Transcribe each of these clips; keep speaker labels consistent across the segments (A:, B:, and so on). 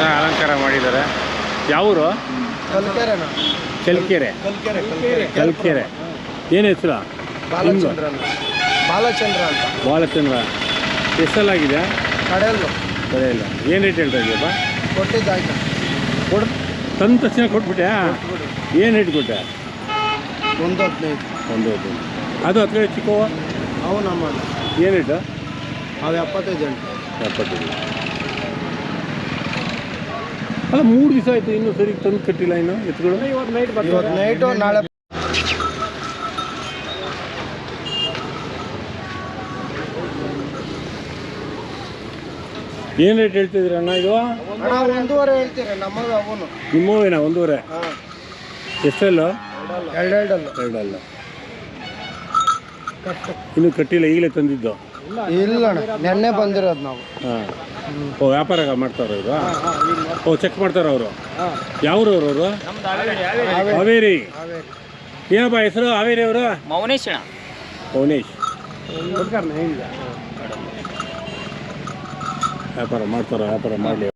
A: ಚೆನ್ನಾಗಿ ಅಲಂಕಾರ ಮಾಡಿದ್ದಾರೆ. ಯಾವೂರು?
B: ಕಲ್ಕೆರೆ. ಕಲ್ಕೆರೆ
A: ಏನು ಹೆಸರು?
B: ಬಾಲಚಂದ್ರ ಬಾಲಚಂದ್ರ ಅಂತ.
A: ಬಾಲಚಂದ್ರ. ಎಷ್ಟಲ್ಲಾಗಿದೆ
B: ಕಡೆಯಲ್ಲ.
A: ಕಡೆಯಲ್ಲ. ಇಲ್ಲ ಏನು ರೇಟ್ ಹೇಳ್ತಾ ಇದೆಯಪ್ಪ?
B: ಕೊಟ್ಟಿದ್ದಾಯ್ತು.
A: ಕೊಡು ತಂದ ತಕ್ಷಣ ಕೊಟ್ಬಿಟ್ಟೆ? ಏನು ರೇಟ್ ಕೊಟ್ಟೆ?
B: ಒಂದು ಹದಿನೈದು.
A: ಒಂದು ಹದಿನೈದು. ಅದು ಹತ್ತು ಚಿಕ್ಕವ
B: ಅವು ನಮ್ಮ
A: ಏನು ರೇಟು
B: ಅದು ಎಪ್ಪತ್ತೈದು ಎಂಟು.
A: ಎಪ್ಪತ್ತೈದು. ಅಲ್ಲ ಮೂರು ದಿವಸ ಆಯಿತು ಇನ್ನೂ ಸರಿ ತಂದು ಕಟ್ಟಿಲ್ಲ ಇನ್ನು ಎತ್ತುಗಳು
B: ಇವತ್ತು ನೈಟು ನಾಳೆ
A: ಏನು ರೇಟ್ ಹೇಳ್ತಿದ್ದೀರ ಅಣ್ಣ ಇದು?
B: ಒಂದೂವರೆ ಹೇಳ್ತೀರಿ ನಮಗೆ ಅವನು.
A: ನಿಮ್ಮವೇನ ಒಂದೂವರೆ? ಎಷ್ಟೆಲ್ಲ?
B: ಎರಡೆರಡಲ್ಲ.
A: ಎರಡಲ್ಲ. ಇನ್ನು ಕಟ್ಟಿಲ್ಲ ಈಗಲೇ ತಂದಿದ್ದು.
B: ಇಲ್ಲ ನೆನ್ನೆ ಬಂದಿರೋದು ನಾವು.
A: ಹಾಂ. ಓ ವ್ಯಾಪಾರ ಮಾಡ್ತಾರ ಇವರು? ಓ ಚೆಕ್ ಮಾಡ್ತಾರ ಅವರು? ಯಾವ್ರವ್ರು ಅವರು ಹಾವೇರಿ ಏನಪ್ಪ ಹೆಸರು? ಹಾವೇರಿ ಅವರು?
C: ಮೌನೇಶ್
A: ಮೌನೇಶ್. ವ್ಯಾಪಾರ ಮಾಡ್ತಾರ ವ್ಯಾಪಾರ ಮಾಡಲಿ.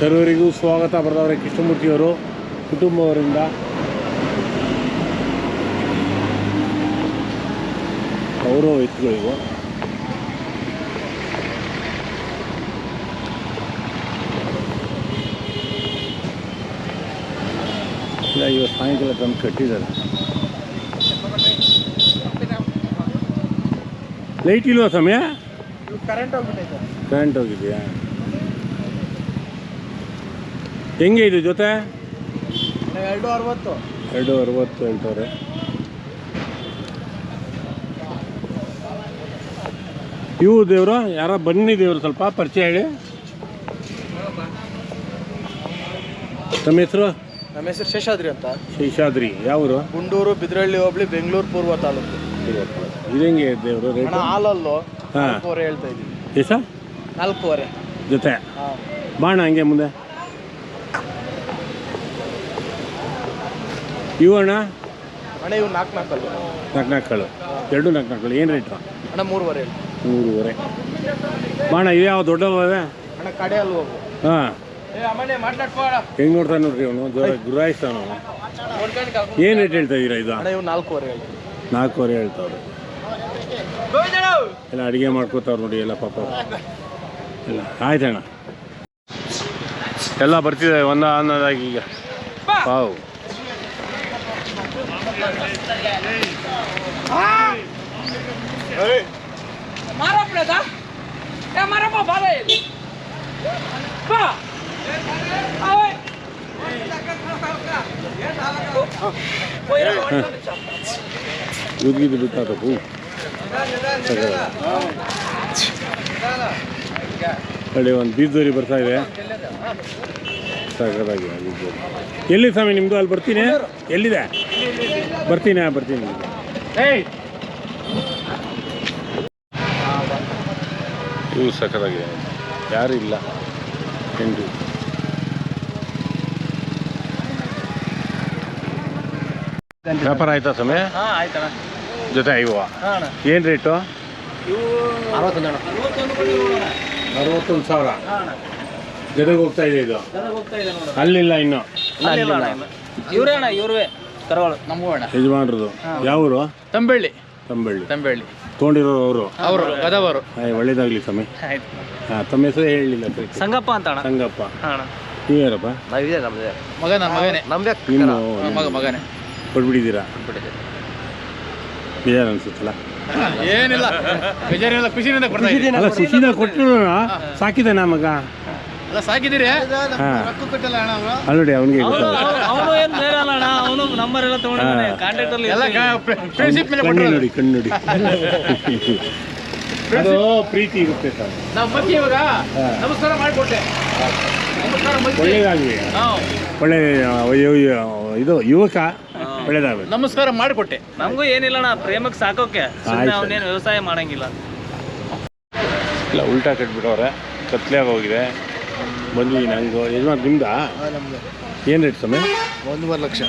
A: ಸರ್ವರಿಗೂ ಸ್ವಾಗತ ಬರೆದವರೆ ಕೃಷ್ಣಮೂರ್ತಿಯವರು. ಕುಟುಂಬವರಿಂದ ಅವರು ಎತ್ತುಗಳಿಗೂ ಇಲ್ಲ, ಇವತ್ತು ಸಾಯಂಕಾಲ ತಂದು ಕಟ್ಟಿದ್ದಾರೆ. ಲೈಟ್ ಇಲ್ವಾ ಸಮಯ
B: ಕರೆಂಟ್
A: ಕರೆಂಟ್ ಹೋಗಿದೆಯಾ? ಹೆಂಗೆ ಇದು ಜೊತೆ?
B: ಎರಡು ಅರವತ್ತು.
A: ಎರಡು ಅರವತ್ತು ಹೇಳ್ತಾರೆ. ಇವು ದೇವ್ರ ಯಾರ ಬನ್ನಿ ದೇವರು ಸ್ವಲ್ಪ ಪರಿಚಯ ಹೇಳಿ. ನಮ್ಮ ಹೆಸರು?
B: ನಮ್ಮ ಹೆಸರು ಶೇಷಾದ್ರಿ ಅಂತ.
A: ಶೇಷಾದ್ರಿ. ಯಾವರು?
B: ಗುಂಡೂರು ಬಿದ್ರಳ್ಳಿ ಹೋಬಳಿ ಬೆಂಗಳೂರು ಪೂರ್ವ ತಾಲೂಕು.
A: ಇದಂಗೆ ದೇವರು ರೇಟ್?
B: ಹಾಲಲ್ಲು. ನಾಲ್ಕೂವರೆ ಹೇಳ್ತಾ ಇದ್ದೀವಿ
A: ಎಷ್ಟ
B: ನಾಲ್ಕೂವರೆ.
A: ಜೊತೆ. ಬಾಣ ಹಂಗೆ ಮುಂದೆ. ಇವು ಅಣ್ಣ?
B: ಅಣ್ಣ ಇವು ನಾಲ್ಕು ನಾಲ್ಕಲ್ಲು.
A: ನಾಲ್ಕು ನಾಲ್ಕಳು ಎರಡು ನಾಲ್ಕು ನಾಲ್ಕಳು ಏನು ರೇಟ್?
B: ಅಣ್ಣ ಮೂರುವರೆ
A: ಮೂರುವರೆ. ಬಾಣ ಇವ್ಯಾವ ದೊಡ್ಡವೇ
B: ಅಣ್ಣ ಕಡೆ ಅಲ್ವ
A: ಹಾಂ. ಹೆಂಗೆ ನೋಡ್ತಾನೆ ನೋಡ್ರಿ ಅವನು? ಜೋರ ಗುರಾಯಿಸ್ತಾನ ಏನು ರೇಟ್ ಹೇಳ್ತಾ ಇದ್ದೀರಾ ಇದು?
B: ಅಣ್ಣ ಇವು ನಾಲ್ಕೂವರೆ
A: ನಾಲ್ಕೂವರೆ ಹೇಳ್ತಾವ್ರೆ. ಎಲ್ಲ ಅಡುಗೆ ಮಾಡ್ಕೋತಾವ್ರು ನೋಡಿ ಎಲ್ಲ ಪಾಪ. ಎಲ್ಲ ಆಯ್ತಣ್ಣ. ಎಲ್ಲ ಬರ್ತಿದೆ ಒಂದ ಅನ್ನೋದಾಗಿ ಈಗ. ಪಾವು. ಆ ಹ್ ಆ ಏ ಒಂದು ಬೀಜದೂರಿ ಬರ್ತಾ ಇದೆ ತಗಾದಾಗಿ ಎಲ್ಲಿ ಸ್ವಾಮಿ ನಿಮ್ಮದು ಅಲ್ಲಿ ಬರ್ತೀನಿ. ಎಲ್ಲಿದೆ? ಬರ್ತೀನಿ ಬರ್ತೀನಿ. ಏಯ್! ಇವು ಸಖತ್ತಾಗಿದೆ ಯಾರು ಇಲ್ಲ. ಹೆಂಡು ವ್ಯಾಪಾರ ಆಯ್ತಾ ಸಮಯ ಜೊತೆ
B: ಐವ
A: ಏನು ರೇಟು?
B: ಅರವತ್ತೊಂದು
A: ಸಾವಿರ. ಜೊತೆಗೆ ಹೋಗ್ತಾ ಇದೆ ಇದು?
B: ಹೋಗ್ತಾ ಇದೆ ನೋಡು.
A: ಅಲ್ಲಿಲ್ಲ ಇನ್ನು.
C: ಇವ್ರೇ ಅಣ್ಣ ಇವ್ರೇ ಕರವಾಳು ನಮ್ಮ ತಂಬೆಳ್ಳಿ
A: ಯಜಮಾನ್ರದು. ಯಾವೂರು?
B: ತಂಬೆಳ್ಳಿ.
A: ತಂಬಳ್ಳಿ.
B: ತಂಬೆಳ್ಳಿ.
A: ತೊಗೊಂಡಿರೋರು ಅವರು?
B: ಅವರು ಗದವರು.
A: ಒಳ್ಳೇದಾಗ್ಲಿ ಸ್ವಾಮಿ. ಹಾಂ ತಮ್ಮ ಹೆಸರು ಹೇಳಲಿಲ್ಲ
C: ಸಂಗಪ್ಪ ಅಂತ ಅಣ್ಣ.
A: ಸಂಗಪ್ಪ.
B: ಅಣ್ಣ.
A: ನೀವ್ಯಾರಪ್ಪ
C: ನಾವಿದೆ ನಮ್ದೆ
B: ಮಗ ನನ್ನ ಮಗನೇ ನಮ್ದೇ
A: ನಿಮ್ಮ
B: ಮಗ ಮಗನೇ.
A: ಕೊಟ್ಬಿಟ್ಟಿದ್ದೀರಾ? ಬೇಜಾರು ಅನ್ಸುತ್ತಲ್ಲ?
B: ಏನಿಲ್ಲ. ಬೇಜಾರಿಲ್ಲ ಖುಷಿನಿಂದ ಕೊಡ್ತಾ ಇದ್ದೀನಿ
A: ಅಲ್ಲ ಸುಶೀಲ ಕೊಟ್ಟರು ಸಾಕಿದೆ ನಾ ಮಗ?
B: ಅಲ್ಲ ಸಾಕಿದ್ದೀರಿ?
A: ಹಾಂ.
B: ರೊಕ್ಕ ಕೊಟ್ಟಿಲ್ಲ ಅಣ್ಣ ಅವರು?
A: ಅಲ್ಲೋಡಿ ಅವನಿಗೆ
C: ಅವನು ಏನ್ ಬೇರೆ ಅಲ್ಲ ಅಣ್ಣ ಅವನು ನಂಬರ್ ಎಲ್ಲ ತಗೊಂಡಿದ್ದಾನೆ
A: ಹಾ.
C: ಕಾಂಟ್ಯಾಕ್ಟ್ ಅಲ್ಲಿ
B: ಎಲ್ಲ ಫ್ರೆಂಡ್ಶಿಪ್ ಮೇಲೆ
A: ಕಣ್ಣು
B: ಕೊಟ್ಟಿರೋದು
A: ನೋಡಿ ಕಣ್ಣು ನೋಡಿ. ಅದು ಪ್ರೀತಿ ಇರುತ್ತೆ ಸರ್.
B: ನಾವು ಮಕ್ಕಿ ಇವಾಗ? ನಮಸ್ಕಾರ ಮಾಡಿಕೊಟ್ಟೆ. ನಮಸ್ಕಾರ ಮಕ್ಕಿ
A: ಒಳ್ಳೇದಾಗಲಿ.
B: ಹಾಂ.
A: ಒಳ್ಳೆ ಯು- ಯು- ಇದು ಯುವಕ ಒಳ್ಳೇದಾಗಬೇಕು
B: ನಮಸ್ಕಾರ ಮಾಡಿಕೊಟ್ಟೆ.
C: ನಮಗೂ ಏನಿಲ್ಲ ಅಣ್ಣ ಪ್ರೇಮಕ್ಕೆ ಸಾಕೋಕೆ. ಸುಮ್ಮನೆ
A: ಆಯ್ತು.
C: ಅವನೇನು ವ್ಯವಸಾಯ ಮಾಡಂಗಿಲ್ಲ.
A: ಇಲ್ಲ ಉಲ್ಟಾ ಕಟ್ಬಿಟ್ಟವ್ರೆ. ಕತ್ಲೆ ಹೋಗಿದೆ. ಬಂದಿದ್ದೀನಿ ನಂಗೆ ಯಜಮಾನ್ ನಿಮ್ದಾ? ಏನು ರೇಟ್ ಸಮಯ
B: ಒಂದೂವರೆ ಲಕ್ಷ.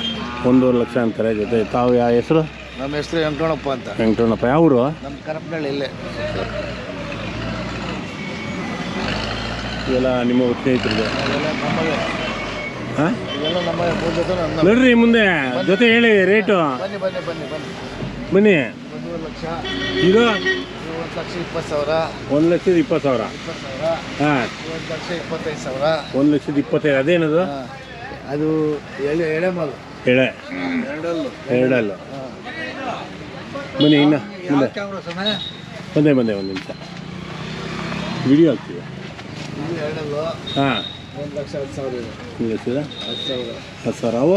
A: ಒಂದೂವರೆ ಲಕ್ಷ ಅಂತಾರೆ ಜೊತೆ. ತಾವು ಯಾವ ಹೆಸರು?
B: ನಮ್ಮ ಹೆಸರು ವೆಂಕಟಪ್ಪ ಅಂತ.
A: ವೆಂಕಟಣ್ಣಪ್ಪ. ಯಾವರು
B: ನಮ್ಮ ಕರಪನಹಳ್ಳಿ ಇಲ್ಲೇ.
A: ಇವೆಲ್ಲ ನಿಮ್ಮ ಸ್ನೇಹಿತರಿಗೆ?
B: ಅದೆಲ್ಲ ನಮ್ಮದೇ
A: ಹಾಂ?
B: ಇವೆಲ್ಲ ನಮ್ಮ ಮೂರು ಜೊತೆ ನಮ್ಮ
A: ನೋಡ್ರಿ ಮುಂದೆ. ಜೊತೆ ಹೇಳಿ ರೇಟು
B: ಬನ್ನಿ ಬನ್ನಿ ಬನ್ನಿ ಬನ್ನಿ.
A: ಬನ್ನಿ.
B: ಒಂದೂವರೆ ಲಕ್ಷ.
A: ಇದು
B: ಒಂದು ಲಕ್ಷ ಇಪ್ಪತ್ತು ಸಾವಿರ.
A: ಒಂದು ಲಕ್ಷದ ಇಪ್ಪತ್ತು ಸಾವಿರ.
B: ಇಪ್ಪತ್ತು ಸಾವಿರ.
A: ಹಾಂ.
B: ಒಂದು ಲಕ್ಷ ಇಪ್ಪತ್ತೈದು ಸಾವಿರ.
A: ಒಂದು ಲಕ್ಷದ ಇಪ್ಪತ್ತೈದು ಅದೇನದು?
B: ಹಾಂ. ಅದು ಎಳೆ
A: ಎಳೆ
B: ಎರಡಲ್ಲು.
A: ಎರಡಲ್ಲ.
B: ಹಾಂ.
A: ಬನ್ನಿ ಇನ್ನ ಮುಂದೆ.
B: ಕ್ಯಾಮ್ರಾ ಸಮಯ
A: ಬಂದೆ ಬಂದೆ ಒಂದು ನಿಮಿಷ. ವಿಡಿಯೋ ಹಾಕ್ತೀವಿ
B: ಇದು ಎರಡಲ್ಲು.
A: ಹಾಂ.
B: ಒಂದು ಲಕ್ಷ ಹತ್ತು ಸಾವಿರ ಇದೆ.
A: ಒಂದು ಲಕ್ಷದ?
B: ಹತ್ತು ಸಾವಿರ.
A: ಹತ್ತು ಸಾವಿರ. ಅವು?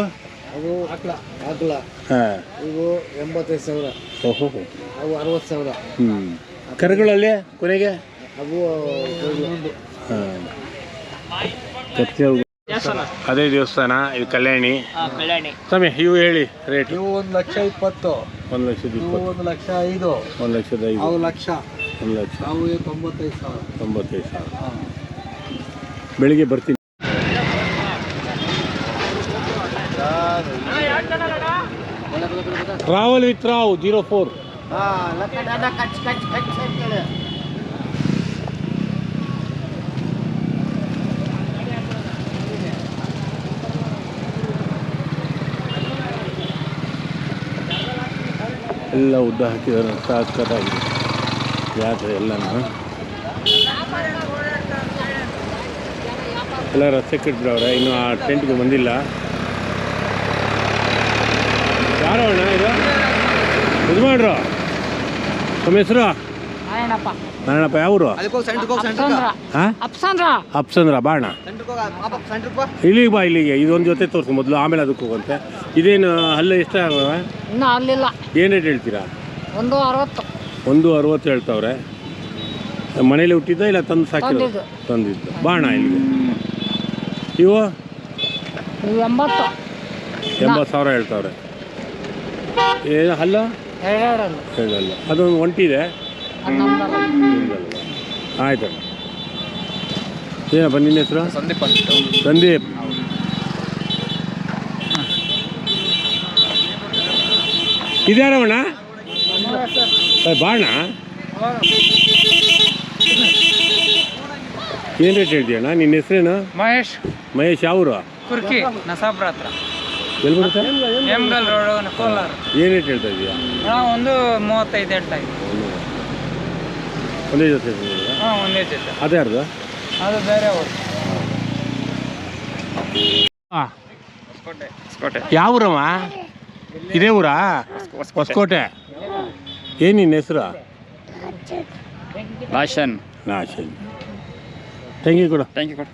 B: ಅವು ಹಾಕ್ಲ ಹಾಕ್ಲ
A: ಹಾಂ.
B: ಇವು ಎಂಬತ್ತೈದು ಸಾವಿರ.
A: ಓಹೋ.
B: ಅವು ಅರವತ್ತು ಸಾವಿರ.
A: ಹ್ಞೂ ಕರುಗಳಲ್ಲಿ ಕೊನೆಗೆ?
B: ಅವು ಒಂದು
A: ಹಾಂ ಅದೇ ದೇವಸ್ಥಾನ ಇದು ಕಲ್ಯಾಣಿ.
C: ಕಲ್ಯಾಣಿ.
A: ಸ್ವಾಮಿ ಇವು ಹೇಳಿ ರೇಟ್
B: ಇವು ಒಂದು ಲಕ್ಷ ಇಪ್ಪತ್ತು.
A: ಒಂದು ಲಕ್ಷದ ಇಪ್ಪತ್ತು.
B: ಒಂದು ಲಕ್ಷ ಐದು.
A: ಒಂದು ಲಕ್ಷದ ಐದು.
B: ಅವು ಲಕ್ಷ.
A: ಒಂದು ಲಕ್ಷ.
B: ಅವು ತೊಂಬತ್ತೈದು ಸಾವಿರ.
A: ತೊಂಬತ್ತೈದು ಸಾವಿರ. ಬೆಳಿಗ್ಗೆ ಬರ್ತೀನಿ. Travel with Rao zero four. ಎಲ್ಲ ಉದ್ದ ಹಾಕಿದ್ದಾರೆ, ಸಾಕಾಗಿದೆ. ಜಾತ್ರೆ ಎಲ್ಲನೂ? ಎಲ್ಲ ರಸ್ತೆಗೆ ಅವ್ರೆ, ಇನ್ನು ಆ ಟೆಂಟ್ಗೆ ಬಂದಿಲ್ಲ. ಯಾರೋ ಅಣ್ಣ ಇದು? ಇದು ಮಾಡ್ರು ನಮ್ಮ ಹೆಸರು?
C: ನಾರಾಯಣಪ್ಪ.
A: ನಾರಾಯಣಪ್ಪ ಯಾವರು
C: ಅಪ್ಸಂದ್ರ.
A: ಬಾಣ. ಇಲ್ಲಿಗೆ ಬಾ ಇಲ್ಲಿಗೆ. ಇದೊಂದು ಜೊತೆ ತೋರಿಸು ಮೊದಲು ಆಮೇಲೆ ಅದಕ್ಕೆ ಹೋಗಂತೆ ಇದೇನು ಅಲ್ಲ ಎಷ್ಟು
C: ಇನ್ನೂ ಅಲ್ಲಿಲ್ಲ
A: ಏನು ರೇಟ್ ಹೇಳ್ತೀರಾ?
C: ಒಂದು ಅರವತ್ತು.
A: ಒಂದು ಅರವತ್ತು ಹೇಳ್ತಾವ್ರೆ. ಮನೇಲಿ ಹುಟ್ಟಿದ್ದ ಇಲ್ಲ ತಂದು ಸಾಕಿ
C: ತಂದಿದ್ದು.
A: ತಂದಿದ್ದು. ಬಾಣ ಇಲ್ಲಿಗೆ. ಇವು?
C: ನೀವು ಎಂಬತ್ತು.
A: ಎಂಬತ್ತು ಸಾವಿರ ಹೇಳ್ತಾವ್ರೆ. ಏನು ಅಲ್ಲ
C: ಎರಡೆರಡಲ್ಲ
A: ಹೇಳಲ್ಲ. ಅದೊಂದು ಒಂಟಿದೆ. ಆಯ್ತಣ್ಣ ಏನಪ್ಪ ನಿನ್ನ ಹೆಸರು?
B: ಸಂದೀಪ್ ಅಂತ.
A: ಸಂದೀಪ್. ಇದ್ಯಾರವಣ್ಣ? ಬಾಣ ಏನು ರೇಟ್ ಹೇಳ್ತೀಯಣ್ಣ? ನಿನ್ನ ಹೆಸರೇನು?
C: ಮಹೇಶ್.
A: ಮಹೇಶ್ ಯಾವರು?
C: ಕುರ್ಕಿ ನಸಾಬ್ರ ಹತ್ರ.
A: ಎಲ್ಲಿ ಬರುತ್ತೆ?
C: ಎಮ್ಗಲ್ ರೋಡ್ ಕೋಲಾರ.
A: ಏನು ರೇಟ್ ಹೇಳ್ತಾ ಇದೀಯಾ?
C: ನಾವು ಒಂದು ಮೂವತ್ತೈದು ಎಂಟಾಯ್ತು
A: ಒಂದೇ ಜೊತೆ?
C: ಹಾಂ ಒಂದೇ ಜೊತೆ.
A: ಅದೇ ಅರ್ಧ
C: ಅದು ಬೇರೆ ಊರು.
A: ಯಾವ ಊರಮ್ಮ? ಇದೇ ಊರಾ? ಹೊಸಕೋಟೆ. ಏನು ನಿನ್ನ ಹೆಸರು?
B: ಭಾಷನ್
A: ನಾಶನ್. ಥ್ಯಾಂಕ್ ಯು ಕೂಡ.
B: Thank you